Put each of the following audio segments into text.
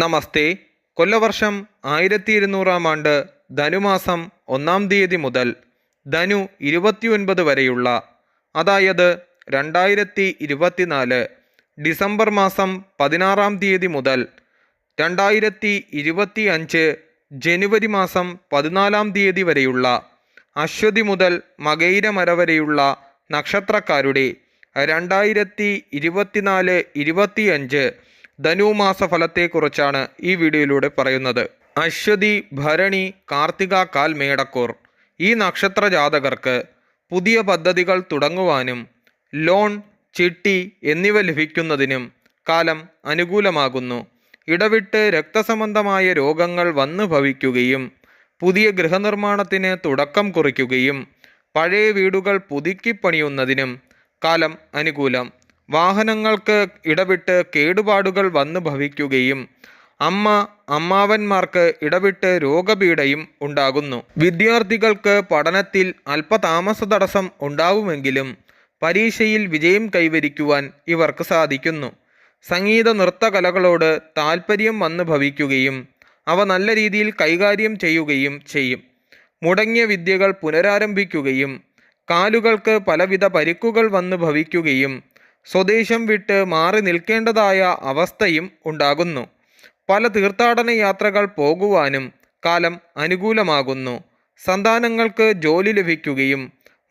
നമസ്തേ. കൊല്ലവർഷം ആയിരത്തി ഇരുന്നൂറാം ആണ്ട് ധനുമാസം ഒന്നാം തീയതി മുതൽ ധനു ഇരുപത്തിയൊൻപത് വരെയുള്ള അതായത് രണ്ടായിരത്തി ഇരുപത്തിനാല് ഡിസംബർ മാസം പതിനാറാം തീയതി മുതൽ രണ്ടായിരത്തി ഇരുപത്തി അഞ്ച് ജനുവരി മാസം പതിനാലാം തീയതി വരെയുള്ള അശ്വതി മുതൽ മകൈരമര വരെയുള്ള നക്ഷത്രക്കാരുടെ രണ്ടായിരത്തി ഇരുപത്തിനാല് ഇരുപത്തിയഞ്ച് ധനുമാസ ഫലത്തെക്കുറിച്ചാണ് ഈ വീഡിയോയിലൂടെ പറയുന്നത്. അശ്വതി ഭരണി കാർത്തിക കാൽ മേടക്കൂർ ഈ നക്ഷത്ര ജാതകർക്ക് പുതിയ പദ്ധതികൾ തുടങ്ങുവാനും ലോൺ ചിട്ടി എന്നിവ ലഭിക്കുന്നതിനും കാലം അനുകൂലമാകുന്നു. ഇടവിട്ട് രക്തസംബന്ധമായ രോഗങ്ങൾ വന്നു ഭവിക്കുകയും പുതിയ ഗൃഹനിർമ്മാണത്തിന് തുടക്കം കുറിക്കുകയും പഴയ വീടുകൾ പുതുക്കിപ്പണിയുന്നതിനും കാലം അനുകൂലം. വാഹനങ്ങൾക്ക് ഇടവിട്ട് കേടുപാടുകൾ വന്നു ഭവിക്കുകയും അമ്മ അമ്മാവന്മാർക്ക് ഇടവിട്ട് രോഗപീഠയും ഉണ്ടാകുന്നു. വിദ്യാർത്ഥികൾക്ക് പഠനത്തിൽ അല്പതാമസ തടസ്സം ഉണ്ടാവുമെങ്കിലും പരീക്ഷയിൽ വിജയം കൈവരിക്കുവാൻ ഇവർക്ക് സാധിക്കുന്നു. സംഗീത നൃത്തകലകളോട് താൽപ്പര്യം വന്നു ഭവിക്കുകയും അവ നല്ല രീതിയിൽ കൈകാര്യം ചെയ്യുകയും ചെയ്യും. മുടങ്ങിയ വിദ്യകൾ പുനരാരംഭിക്കുകയും കാലുകൾക്ക് പലവിധ പരിക്കുകൾ വന്നു ഭവിക്കുകയും സ്വദേശം വിട്ട് മാറി നിൽക്കേണ്ടതായ അവസ്ഥയും ഉണ്ടാകുന്നു. പല തീർത്ഥാടന യാത്രകൾ പോകുവാനും കാലം അനുകൂലമാകുന്നു. സന്താനങ്ങൾക്ക് ജോലി ലഭിക്കുകയും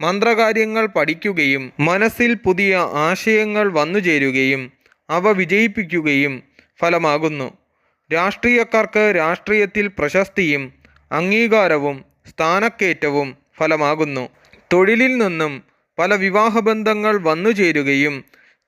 മന്ത്രകാര്യങ്ങൾ പഠിക്കുകയും മനസ്സിൽ പുതിയ ആശയങ്ങൾ വന്നു ചേരുകയും അവ വിജയിപ്പിക്കുകയും ഫലമാകുന്നു. രാഷ്ട്രീയക്കാർക്ക് രാഷ്ട്രീയത്തിൽ പ്രശസ്തിയും അംഗീകാരവും സ്ഥാനക്കയറ്റവും ഫലമാകുന്നു. തൊഴിലിൽ നിന്നും പല വിവാഹബന്ധങ്ങൾ വന്നു ചേരുകയും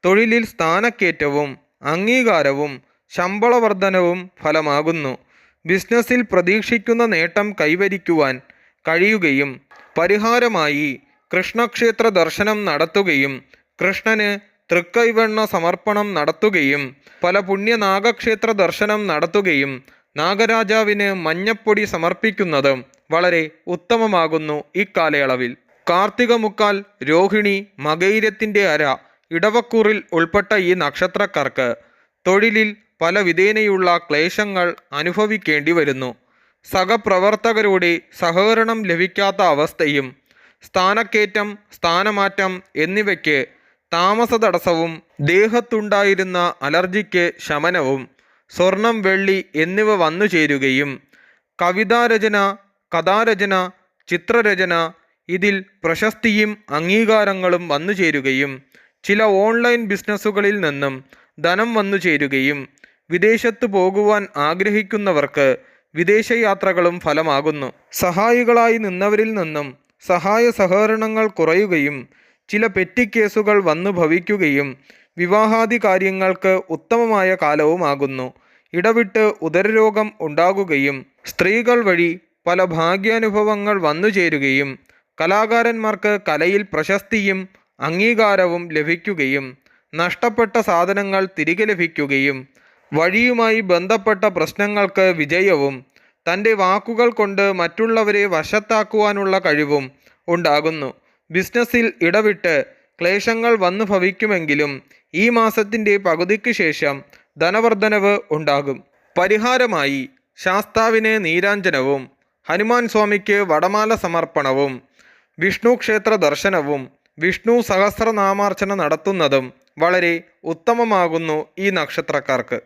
തൊഴിലിൽ സ്ഥാനക്കയറ്റവും അംഗീകാരവും ശമ്പള വർധനവും ഫലമാകുന്നു. ബിസിനസ്സിൽ പ്രതീക്ഷിക്കുന്ന നേട്ടം കൈവരിക്കുവാൻ കഴിയുകയും പരിഹാരമായി കൃഷ്ണക്ഷേത്ര ദർശനം നടത്തുകയും കൃഷ്ണന് തൃക്കൈവെണ്ണ സമർപ്പണം നടത്തുകയും പല പുണ്യനാഗക്ഷേത്ര ദർശനം നടത്തുകയും നാഗരാജാവിന് മഞ്ഞപ്പൊടി സമർപ്പിക്കുന്നതും വളരെ ഉത്തമമാകുന്നു ഇക്കാലയളവിൽ. കാർത്തിക മുക്കാൽ രോഹിണി മകൈരത്തിന്റെ അര. ഇടവക്കൂറിൽ ഉൾപ്പെട്ട ഈ നക്ഷത്രക്കാർക്ക് തൊഴിലിൽ പല വിധേനയുള്ള ക്ലേശങ്ങൾ അനുഭവിക്കേണ്ടി വരുന്നു. സഹപ്രവർത്തകരുടെ സഹകരണം ലഭിക്കാത്ത അവസ്ഥയും സ്ഥാനക്കയറ്റം സ്ഥാനമാറ്റം എന്നിവയ്ക്ക് താമസ തടസ്സവും ദേഹത്തുണ്ടായിരുന്ന അലർജിക്ക് ശമനവും സ്വർണം വെള്ളി എന്നിവ വന്നു ചേരുകയും കവിതാരചന കഥാരചന ചിത്രരചന ഇതിൽ പ്രശസ്തിയും അംഗീകാരങ്ങളും വന്നു ചേരുകയും ചില ഓൺലൈൻ ബിസിനസ്സുകളിൽ നിന്നും ധനം വന്നു ചേരുകയും വിദേശത്ത് പോകുവാൻ ആഗ്രഹിക്കുന്നവർക്ക് വിദേശയാത്രകളും ഫലമാകുന്നു. സഹായികളായി നിന്നവരിൽ നിന്നും സഹായ സഹകരണങ്ങൾ കുറയുകയും ചില പെറ്റിക്കേസുകൾ വന്നു ഭവിക്കുകയും വിവാഹാദി കാര്യങ്ങൾക്ക് ഉത്തമമായ കാലവുമാകുന്നു. ഇടവിട്ട് ഉദരരോഗം ഉണ്ടാകുകയും സ്ത്രീകൾ വഴി പല ഭാഗ്യാനുഭവങ്ങൾ വന്നു ചേരുകയും കലാകാരന്മാർക്ക് കലയിൽ പ്രശസ്തിയും അംഗീകാരവും ലഭിക്കുകയും നഷ്ടപ്പെട്ട സാധനങ്ങൾ തിരികെ ലഭിക്കുകയും വഴിയുമായി ബന്ധപ്പെട്ട പ്രശ്നങ്ങൾക്ക് വിജയവും തന്റെ വാക്കുകൾ കൊണ്ട് മറ്റുള്ളവരെ വശത്താക്കുവാനുള്ള കഴിവും ഉണ്ടാകുന്നു. ബിസിനസ്സിൽ ഇടവിട്ട് ക്ലേശങ്ങൾ വന്നു ഭവിക്കുമെങ്കിലും ഈ മാസത്തിന്റെ പകുതിക്ക് ശേഷം ധനവർദ്ധനവ് ഉണ്ടാകും. പരിഹാരമായി ശാസ്താവിന് നീരാഞ്ജനവും ഹനുമാൻ സ്വാമിക്ക് വടമാല സമർപ്പണവും വിഷ്ണു ക്ഷേത്ര ദർശനവും വിഷ്ണു സഹസ്രനാമാർച്ചന നടത്തുന്നതും വളരെ ഉത്തമമാകുന്നു ഈ നക്ഷത്രക്കാർക്ക്.